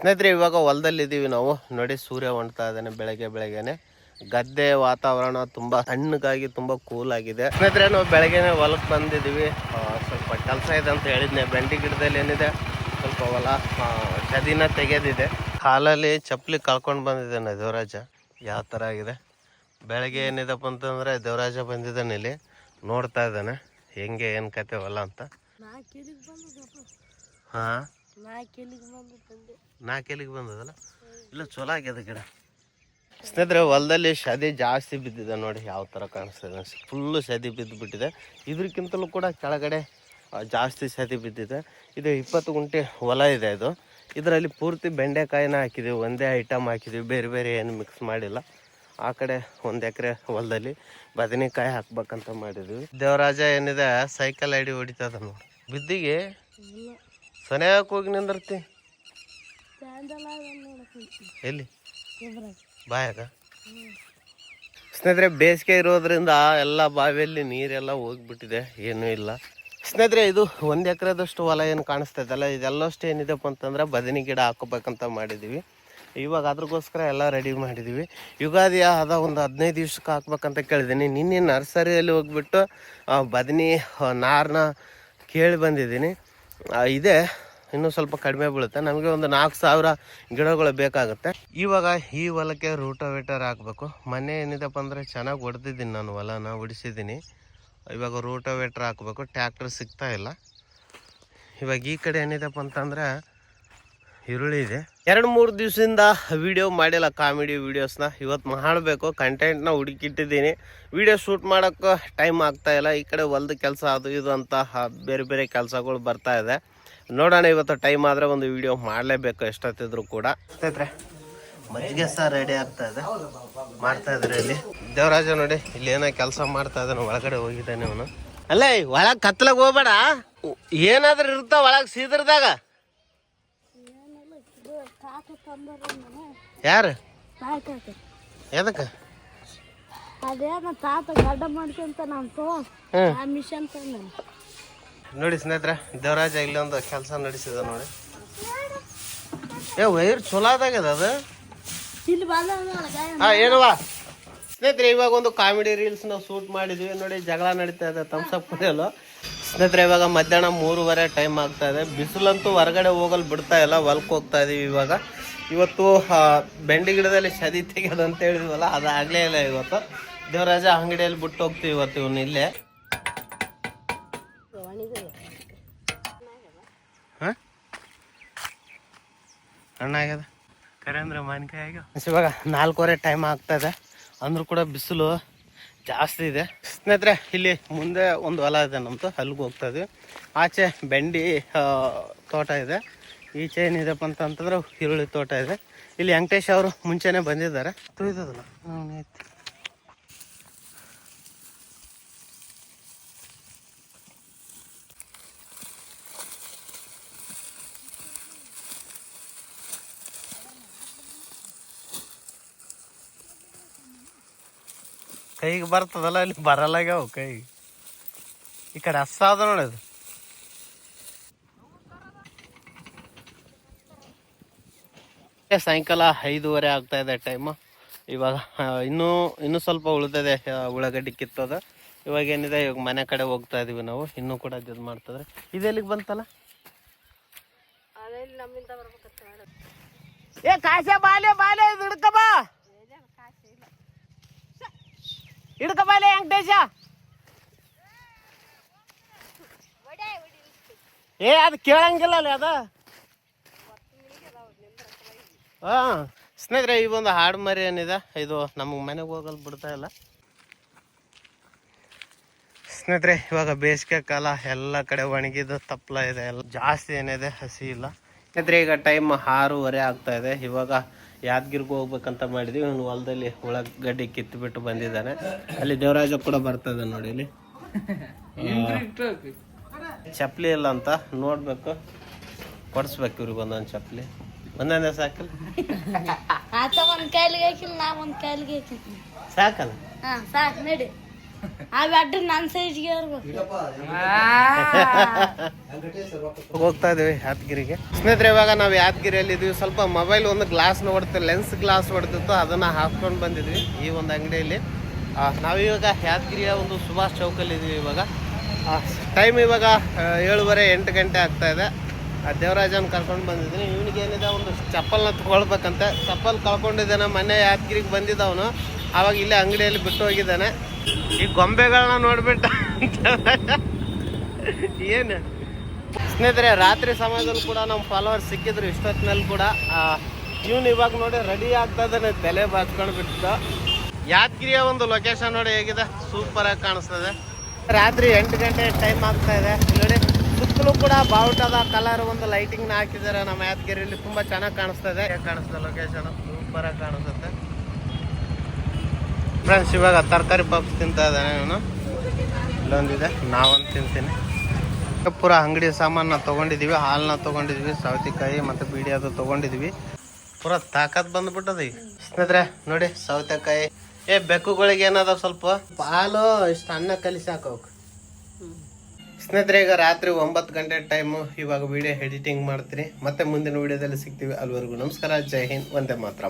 ಸ್ನೇಹಿತರೆ ಇವಾಗ ಹೊಲದಲ್ಲಿ ಇದ್ದೀವಿ ನಾವು. ನೋಡಿ ಸೂರ್ಯ ಹೊಣ್ತಾ ಇದ್ದಾನೆ ಬೆಳಗ್ಗೆ ಬೆಳಗ್ಗೆನೆ. ಗದ್ದೆ ವಾತಾವರಣ ತುಂಬಾ ತಣ್ಣಗಾಗಿ ತುಂಬಾ ಕೂಲ್ ಆಗಿದೆ. ಸ್ನೇಹಿತರೆ ನಾವು ಬೆಳಗ್ಗೆನೆ ಹೊಲಕ್ಕೆ ಬಂದಿದ್ದೀವಿ. ಸ್ವಲ್ಪ ಕೆಲಸ ಇದೆ ಅಂತ ಹೇಳಿದ್ನೆ. ಬೆಂಡಿ ಗಿಡದಲ್ಲಿ ಏನಿದೆ ಸ್ವಲ್ಪ ಹೊಲ ಚದಿನ ತೆಗೆದಿದೆ. ಕಾಲಲ್ಲಿ ಚಪ್ಪಲಿ ಕಳ್ಕೊಂಡು ಬಂದಿದ್ದಾನೆ ದೇವರಾಜ. ಯಾವ ಥರ ಆಗಿದೆ? ಬೆಳಗ್ಗೆ ಏನಿದಪ್ಪ ಅಂತಂದ್ರೆ ದೇವರಾಜ ಬಂದಿದ್ದಾನೆ ಇಲ್ಲಿ. ನೋಡ್ತಾ ಇದ್ದಾನೆ. ಹೆಂಗೆ ಏನು ಕತೆ ಹೊಲ ಅಂತ. ಹಾಂ? ನಾಲ್ಕು ಎಲ್ಲಿಗೆ ಬಂದದಲ್ಲ? ಇಲ್ಲ ಚಲೋ ಆಗ್ಯದ ಗಿಡ. ಸ್ನೇಹಿತರೆ ಹೊಲದಲ್ಲಿ ಸದಿ ಜಾಸ್ತಿ ಬಿದ್ದಿದೆ ನೋಡಿ ಯಾವ ಥರ ಕಾಣಿಸ್ತದೆ ಫುಲ್ಲು ಸದಿ ಬಿದ್ದು ಬಿಟ್ಟಿದೆ ಇದ್ರಕ್ಕಿಂತಲೂ ಕೂಡ ಕೆಳಗಡೆ ಜಾಸ್ತಿ ಸದಿ ಬಿದ್ದಿದೆ. ಇದು ಇಪ್ಪತ್ತು ಗುಂಟೆ ಹೊಲ ಇದೆ ಇದು. ಇದರಲ್ಲಿ ಪೂರ್ತಿ ಬೆಂಡೆಕಾಯಿನ ಹಾಕಿದ್ದೀವಿ ಒಂದೇ ಐಟಮ್ ಹಾಕಿದ್ದೀವಿ ಬೇರೆ ಬೇರೆ ಏನು ಮಿಕ್ಸ್ ಮಾಡಿಲ್ಲ. ಆ ಕಡೆ ಒಂದು ಎಕರೆ ಹೊಲದಲ್ಲಿ ಬದನೆಕಾಯಿ ಹಾಕ್ಬೇಕಂತ ಮಾಡಿದ್ವಿ. ದೇವರಾಜ ಏನಿದೆ? ಸೈಕಲ್ ಐಡಿ ಹೊಡಿತದ ನೋಡಿ. ಬಿದ್ದಿಗೆ ಸನಿಯಾಗಿ ಹೋಗಿ ನಿಂದಿರ್ತಿ? ಎಲ್ಲಿ? ಬಾಯ ಬಾಯಾಗ? ಸ್ನೇಹಿತರೆ, ಬೇಸಿಗೆ ಇರೋದ್ರಿಂದ ಎಲ್ಲ ಬಾವಿಯಲ್ಲಿ ನೀರೆಲ್ಲ ಹೋಗ್ಬಿಟ್ಟಿದೆ, ಏನೂ ಇಲ್ಲ. ಸ್ನೇಹಿತರೆ, ಇದು ಒಂದು ಎಕರೆದಷ್ಟು ಹೊಲ ಏನು ಕಾಣಿಸ್ತಾ ಇದೆಲ್ಲ ಇದೆಲ್ಲಷ್ಟು ಏನಿದೆಪ್ಪ ಅಂತಂದ್ರೆ, ಬದನಿ ಗಿಡ ಹಾಕೋಬೇಕಂತ ಮಾಡಿದ್ದೀವಿ ಇವಾಗ ಅದ್ರಗೋಸ್ಕರ ಎಲ್ಲ ರೆಡಿ ಮಾಡಿದ್ದೀವಿ ಯುಗಾದಿ ಆದ ಒಂದು ಹದಿನೈದು ದಿವ್ಸಕ್ಕೆ ಹಾಕ್ಬೇಕಂತ ಕೇಳಿದ್ದೀನಿ. ನಿನ್ನೆ ನರ್ಸರಿಯಲ್ಲಿ ಹೋಗ್ಬಿಟ್ಟು ಬದನಿ ನಾರನ್ನ ಕೇಳಿ ಬಂದಿದ್ದೀನಿ. ಇದೆ. ಇನ್ನೂ ಸ್ವಲ್ಪ ಕಡಿಮೆ ಬೀಳುತ್ತೆ. ನಮಗೆ ಒಂದು ನಾಲ್ಕು ಸಾವಿರ ಗಿಡಗಳು ಬೇಕಾಗುತ್ತೆ. ಇವಾಗ ಈ ಹೊಲಕ್ಕೆ ರೂಟೋವೇಟರ್ ಹಾಕಬೇಕು. ಮನೆ ಏನಿದೆಪ್ಪ ಅಂದರೆ ಚೆನ್ನಾಗಿ ಹೊಡೆದಿದ್ದೀನಿ ನಾನು ಹೊಲನ ಹೊಡಿಸಿದ್ದೀನಿ ಇವಾಗ ರೂಟೋವೇಟರ್ ಹಾಕಬೇಕು. ಟ್ಯಾಕ್ಟ್ರ್ ಸಿಗ್ತಾ ಇಲ್ಲ. ಇವಾಗ ಈ ಕಡೆ ಏನಿದೆಪ್ಪ ಅಂತಂದ್ರೆ ಈರುಳ್ಳಿ ಇದೆ. ಎರಡು ಮೂರು ದಿವಸದಿಂದ ವಿಡಿಯೋ ಮಾಡಿಲ್ಲ ಕಾಮಿಡಿ ವೀಡಿಯೋಸ್ನ ಇವತ್ತು ಮಾಡಬೇಕು ಕಂಟೆಂಟ್ನ ಹುಡುಕಿಟ್ಟಿದ್ದೀನಿ. ವಿಡಿಯೋ ಶೂಟ್ ಮಾಡೋಕ್ಕೆ ಟೈಮ್ ಆಗ್ತಾ ಇಲ್ಲ. ಈ ಕಡೆ ಹೊಲ್ದ ಕೆಲಸ ಅದು ಇದು ಅಂತ ಬೇರೆ ಬೇರೆ ಕೆಲಸಗಳು ಬರ್ತಾ ಇದೆ. ನೋಡೋಣ ಇವತ್ತು ಟೈಮ್ ಆದರೆ ಒಂದು ವಿಡಿಯೋ ಮಾಡಲೇಬೇಕು ಎಷ್ಟೊತ್ತಿದ್ರು ಕೂಡ. ಸ್ನೇಹಿತರೆ ಮಜ್ಜಿಗೆ ಸಹ ರೆಡಿ ಆಗ್ತಾ ಇದೆ. ಮಾಡ್ತಾ ಇದ್ರೆ ಇಲ್ಲಿ. ದೇವರಾಜ ನೋಡಿ ಇಲ್ಲಿ ಏನೋ ಕೆಲಸ ಮಾಡ್ತಾ ಇದ್ದಾನೆ ಒಳಗಡೆ ಹೋಗಿದ್ದಾನೆ ಅವನು. ಅಲ್ಲೇ ಒಳಗೆ ಕತ್ಲಾಗ ಹೋಗ್ಬೇಡ. ಏನಾದ್ರೂ ಇರುತ್ತಾ ಒಳಗೆ ಸೀದ್ರದಾಗ. ಯಾರು? ಕಾಕ. ಎದಕ್ಕೆ? ಅದೇನ ತಾತ ಗಡ್ಡ ಮಾಡ್ಕೊಂತ. ಆ ಮಿಷನ್ ತಂದ ನೋಡಿ ಸ್ನೇಹಿತರೆ ದೇವರಾಜ ಇಲ್ಲೊಂದು ಕೆಲಸ ನಡೆಸಿದ ನೋಡಿ. ಏ ವೈರ್ ಚಲೋ ಆದಾಗದ ಅದು? ಹಾ ಏನವ ಸ್ನೇಹಿತರೆ ಇವಾಗ ಒಂದು ಕಾಮಿಡಿ ರೀಲ್ಸ್ ನಾವು ಶೂಟ್ ಮಾಡಿದ್ವಿ. ನೋಡಿ ಜಗಳ ನಡೀತಾ ಇದೆ ತಮ್ಸಪ್ ಕುಡಿಯಲು ಸ್ನೇಹಿತರೆ, ಇವಾಗ ಮಧ್ಯಾಹ್ನ ಮೂರುವರೆ ಟೈಮ್ ಆಗ್ತಾ ಇದೆ. ಬಿಸಿಲಂತೂ ಹೊರಗಡೆ ಹೋಗಲು ಬಿಡ್ತಾ ಇಲ್ಲ ಹೊಲಕ್ಕೆ ಹೋಗ್ತಾ ಇದೀವಿ ಇವಾಗ. ಇವತ್ತು ಬೆಂಡಿ ಗಿಡದಲ್ಲಿ ಸದಿ ತೆಗೆಯೋದು ಅಂತ ಹೇಳಿದ್ವಲ್ಲ, ಅದು ಆಗ್ಲೇ ಇಲ್ಲ ಇವತ್ತು. ದೇವರಾಜ ಅಂಗಡಿಯಲ್ಲಿ ಬಿಟ್ಟು ಹೋಗ್ತೀವಿ ಇವತ್ತು ಇವನು ಇಲ್ಲೇ. ಹಣ್ಣಾಗ್ಯದ ಕರೆ ಅಂದ್ರೆ ಆಗ್ಯಾವ ಇವಾಗ ನಾಲ್ಕೂವರೆ ಟೈಮ್ ಆಗ್ತಾ ಇದೆ. ಅಂದ್ರೂ ಕೂಡ ಬಿಸಿಲು ಜಾಸ್ತಿ ಇದೆ. ಸ್ನೇಹಿತರೆ, ಇಲ್ಲಿ ಮುಂದೆ ಒಂದು ಹೊಲ ಇದೆ ನಮ್ಮದು ಅಲ್ಲಿಗೆ ಹೋಗ್ತಾ ಇದ್ವಿ ಆಚೆ ಬೆಂಡಿ ತೋಟ ಇದೆ. ಈಚೆ ಏನಿದೆಪ್ಪ ಅಂತಂತಂದ್ರೆ ಈರುಳ್ಳಿ ತೋಟ ಇದೆ. ಇಲ್ಲಿ ವೆಂಕಟೇಶ್ ಅವರು ಮುಂಚೆನೆ ಬಂದಿದ್ದಾರೆ. ತುಯ್ದದಲ್ಲ ಕೈಗೆ ಬರ್ತದಲ್ಲ ಅಲ್ಲಿ ಬರಲ್ಲಾಗ್ಯಾವ ಕೈ ಈ ಕಡೆ ಅಸ್ಸಾದ ಅದ ನೋಡಿ ಅದು. ಏ, ಸಾಯಂಕಾಲ ಐದೂವರೆ ಆಗ್ತಾ ಇದೆ ಟೈಮು ಇವಾಗ ಇನ್ನೂ ಇನ್ನೂ ಸ್ವಲ್ಪ ಉಳಿದಿದೆ ಉಳ್ಳಾಗಡ್ಡಿ ಕಿತ್ತದ. ಇವಾಗ ಏನಿದೆ ಇವಾಗ ಮನೆ ಕಡೆ ಹೋಗ್ತಾ ಇದೀವಿ ನಾವು. ಇನ್ನೂ ಕೂಡ ಇದು ಮಾಡ್ತದ್ರೆ. ಇದೆಲ್ಲಿಗೆ ಬಂತಲ್ಲ? ಅದೇ ನಮ್ಮಿಂದ ಬರ್ಬೇಕಂತ ಏ ಕಾಶೆ ಬಾಲೆ ಬಾಲೆ ಇದು ಹಿಡ್ಕ ಬಾ ಹಿಡ್ಕ ಬಾಲೆ ವೆಂಕಟೇಶ. ಏ, ಅದು ಕೇಳಂಗಿಲ್ಲ ಅಲ್ಲ ಅದ. ಹಾ, ಸ್ನೇಹಿತರೆ, ಈ ಒಂದು ಹಾಡು ಮರಿ ಏನಿದೆ, ಇದು ನಮಗೆ ಮನೆಗೆ ಹೋಗಲು ಬಿಡ್ತಾ ಇಲ್ಲ. ಸ್ನೇಹಿತರೆ, ಇವಾಗ ಬೇಸಿಗೆ ಕಾಲ, ಎಲ್ಲ ಕಡೆ ಒಣಗಿದ್ದು ತಪ್ಪಲ ಇದೆ, ಎಲ್ಲ ಜಾಸ್ತಿ ಏನಿದೆ, ಹಸಿ ಇಲ್ಲ. ಸ್ನೇಹಿತರೆ, ಈಗ ಟೈಮ್ ಆರೂವರೆ ಆಗ್ತಾ ಇದೆ, ಇವಾಗ ಯಾದಗಿರ್ಗೆ ಹೋಗ್ಬೇಕಂತ ಮಾಡಿದ್ವಿ. ಇವನು ಹೊಲದಲ್ಲಿ ಕಿತ್ತು ಬಿಟ್ಟು ಬಂದಿದ್ದಾನೆ. ಅಲ್ಲಿ ದೇವರಾಜ ಕೂಡ ಬರ್ತಾ ಇದೆ ನೋಡಿ ಇಲ್ಲಿ. ಚಪ್ಪಲಿ ಇಲ್ಲ ಅಂತ ನೋಡ್ಬೇಕು. ಕೊಡಿಸ್ಬೇಕು ಇವ್ರಿಗೆ ಒಂದೊಂದು ಚಪ್ಪಲಿ. ಒಂದೊಂದೇ ಸಾಕಲ್ಲ? ಆತ ಒಂದು ಕಾಲಿಗೆ ಹಾಕಿಲ್ಲ ನಾ ಒಂದು ಕಾಲಿಗೆ ಸಾಕಲ್ಲ? ಹಾ ಸಾಕ್ ನಡಿ. ಆ ಬ್ಯಾಟ್ರಿ ನನ್ನ ಸೈಜ್ಗೆ ಇರ್ಬೇಕು ಹೋಗ್ತಾ ಇದೀವಿ ಯಾದಗಿರಿಗೆ. ಸ್ನೇಹಿತರೆ, ಇವಾಗ ನಾವು ಯಾದಗಿರಿಯಲ್ಲಿ ಇದೀವಿ. ಸ್ವಲ್ಪ ಮೊಬೈಲ್ ಒಂದು ಗ್ಲಾಸ್ ನೋಡ್ತೀವಿ ಲೆನ್ಸ್ ಗ್ಲಾಸ್ ಹೊಡೆದಿತ್ತು, ಅದನ್ನ ಹಾಕ್ಕೊಂಡು ಬಂದಿದ್ವಿ ಈ ಒಂದು ಅಂಗಡಿಯಲ್ಲಿ. ನಾವಿವಾಗ ಯಾದಗಿರಿಯ ಒಂದು ಸುಭಾಷ್ ಚೌಕಲ್ಲಿ ಇದೀವಿ ಇವಾಗ. ಟೈಮ್ ಇವಾಗ ಏಳುವರೆ ಎಂಟು ಗಂಟೆ ಆಗ್ತಾ ಇದೆ. ದೇವರಾಜನ್ ಕರ್ಕೊಂಡು ಬಂದಿದ್ದೀನಿ. ಇವನಿಗೆ ಏನಿದೆ, ಒಂದು ಚಪ್ಪಲ್ನ ತಗೊಳ್ಬೇಕಂತೆ. ಚಪ್ಪಲ್ ಕಳ್ಕೊಂಡಿದ್ದಾನೆ, ಮೊನ್ನೆ ಯಾದಗಿರಿಗೆ ಬಂದಿದ್ದವನು. ಆವಾಗ ಇಲ್ಲೇ ಅಂಗಡಿಯಲ್ಲಿ ಬಿಟ್ಟು ಹೋಗಿದ್ದಾನೆ. ಈ ಗೊಂಬೆಗಳನ್ನ ನೋಡ್ಬಿಟ್ಟು ಏನು? ಸ್ನೇಹಿತರೆ, ರಾತ್ರಿ ಸಮಯದಲ್ಲಿ ಕೂಡ ನಮ್ಮ ಫಾಲೋವರ್ಸ್ ಸಿಕ್ಕಿದ್ರು ಇಷ್ಟೊತ್ತಿನಲ್ಲಿ ಕೂಡ. ಇವ್ನು ಇವಾಗ ನೋಡಿ ರೆಡಿ ಆಗ್ತಾ ಇದ್ದಾನೆ, ತಲೆ ಬಾಚ್ಕೊಂಡು ಬಿಟ್ಟು ಯಾದಗಿರಿಯ ಒಂದು ಲೊಕೇಶನ್ ನೋಡಿ ಹೇಗಿದೆ ಸೂಪರ್ ಆಗಿ ಕಾಣಿಸ್ತದೆ. ರಾತ್ರಿ ಎಂಟು ಗಂಟೆ ಟೈಮ್ ಆಗ್ತಾ ಇದೆ. ನೋಡಿ, ಸುತ್ತಲೂ ಕೂಡ ಬಾವುಟದ ಕಲರ್ ಒಂದು ಲೈಟಿಂಗ್ನ ಹಾಕಿದ್ದಾರೆ ನಮ್ಮ ಯಾದಗಿರಿಯಲ್ಲಿ. ತುಂಬಾ ಚೆನ್ನಾಗಿ ಕಾಣಿಸ್ತಾ ಇದೆ. ಕಾಣಿಸ್ತದೆ ಲೊಕೇಶನ್ ಸೂಪರ್ ಆಗಿ ಕಾಣಿಸುತ್ತೆ. ಫ್ರೆಂಡ್ಸ್ ಇವಾಗ ತರಕಾರಿ ಪಪ್ಸ್ ತಿಂತಾ ಇದ್ದಾನೆ ಇವನು. ಇಲ್ಲೊಂದಿದೆ, ನಾವೊಂದು ತಿಂತೀನಿ. ಪೂರ ಅಂಗಡಿ ಸಾಮಾನ ತಗೊಂಡಿದೀವಿ, ಹಾಲ್ನ ತಗೊಂಡಿದ್ವಿ, ಸೌತೆಕಾಯಿ ಮತ್ತೆ ಬೀಡಿ ಅದು ತಗೊಂಡಿದ್ವಿ. ಪೂರ ತಾಕತ್ ಬಂದ್ಬಿಟ್ಟದ ಸ್ನೇಹಿತರೆ, ನೋಡಿ ಸೌತೆಕಾಯಿ. ಏ, ಬೆಕ್ಕುಗಳಿಗೆ ಏನದ ಸ್ವಲ್ಪ? ಹಾಲು, ಇಷ್ಟು ಅನ್ನ ಕಲಿಸಿ ಹಾಕೋಕ್. ಸ್ನೇಹಿತರೆ, ಈಗ ರಾತ್ರಿ ಒಂಬತ್ತು ಗಂಟೆ ಟೈಮು ಇವಾಗ ವಿಡಿಯೋ ಎಡಿಟಿಂಗ್ ಮಾಡ್ತೀನಿ. ಮತ್ತೆ ಮುಂದಿನ ವಿಡಿಯೋದಲ್ಲಿ ಸಿಗ್ತೀವಿ ಅಲ್ಲಿವರೆಗೂ. ನಮಸ್ಕಾರ, ಜೈ ಹಿಂದ್ ಒಂದೇ ಮಾತ್ರ.